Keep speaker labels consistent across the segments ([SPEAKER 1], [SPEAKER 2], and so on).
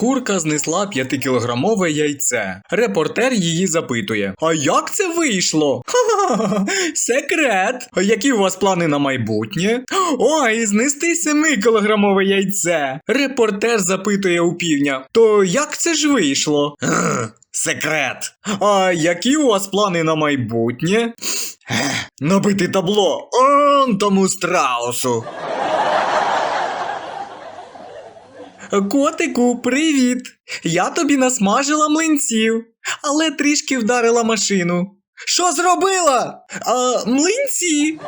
[SPEAKER 1] Курка знесла 5-кілограмове яйце. Репортер її запитує: А як це вийшло? Ха-ха-ха, секрет. Які у вас плани на майбутнє? Ой, знести 7-кілограмове яйце. Репортер запитує у півня: То як це ж вийшло? Секрет. А які у вас плани на майбутнє? Набити табло он тому страусу. Котику, привіт! Я тобі насмажила млинців, але трішки вдарила машину. Що зробила? А, млинці.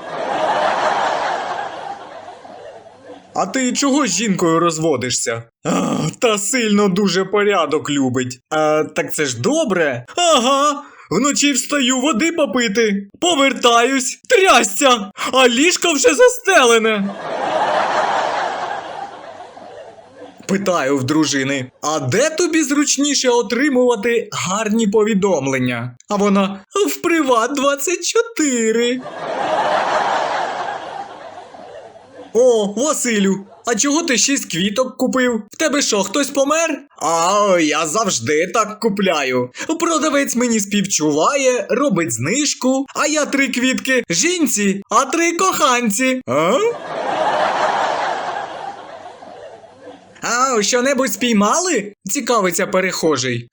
[SPEAKER 1] А ти чого з жінкою розводишся? А, та сильно дуже порядок любить. А, так це ж добре. Ага. Вночі встаю води попити. Повертаюсь, трясця, а ліжко вже застелене. Питаю в дружини, а де тобі зручніше отримувати гарні повідомлення? А вона в Приват 24. О, Василю, а чого ти шість квіток купив? В тебе що, хтось помер? А, я завжди так купляю. Продавець мені співчуває, робить знижку, а я три квітки жінці, а три коханці. А? А, що-небудь спіймали? Цікавиться перехожий.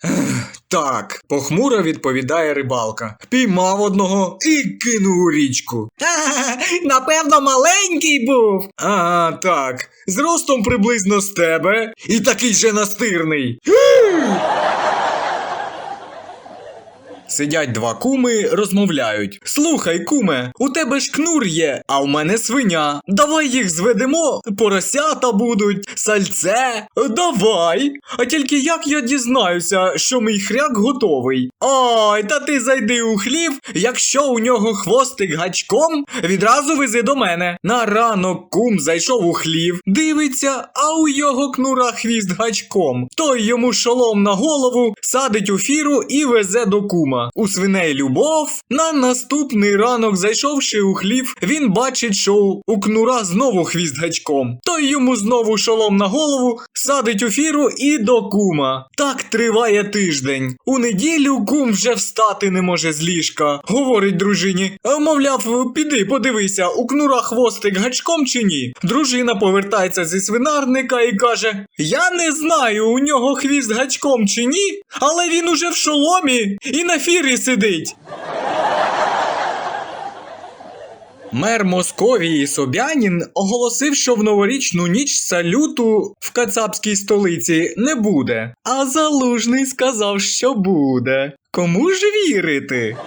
[SPEAKER 1] Так, похмуро відповідає рибалка. Піймав одного і кинув у річку. Ха-ха, напевно, маленький був. А, так. З ростом приблизно з тебе. І такий же настирний. Сидять два куми, розмовляють. Слухай, куме, у тебе ж кнур є, а в мене свиня. Давай їх зведемо, поросята будуть, сальце. Давай. А тільки як я дізнаюся, що мій хряк готовий? Ой, та ти зайди у хлів, якщо у нього хвостик гачком, відразу вези до мене. На ранок кум зайшов у хлів, дивиться, а у його кнура хвіст гачком. Той йому шолом на голову, садить у фіру і везе до кума. У свиней любов. На наступний ранок, зайшовши у хлів, він бачить, що у кнура знову хвіст гачком. Той йому знову шолом на голову, садить у фіру і до кума. Так триває тиждень. У неділю кум вже встати не може з ліжка. Говорить дружині: «А, мовляв, піди, подивися, у кнура хвостик гачком чи ні. Дружина повертається зі свинарника і каже: Я не знаю, у нього хвіст гачком чи ні, але він уже в шоломі і на фірі сидить. Мер Московії Собянін оголосив, що в новорічну ніч салюту в кацапській столиці не буде. А залужний сказав, що буде. Кому ж вірити?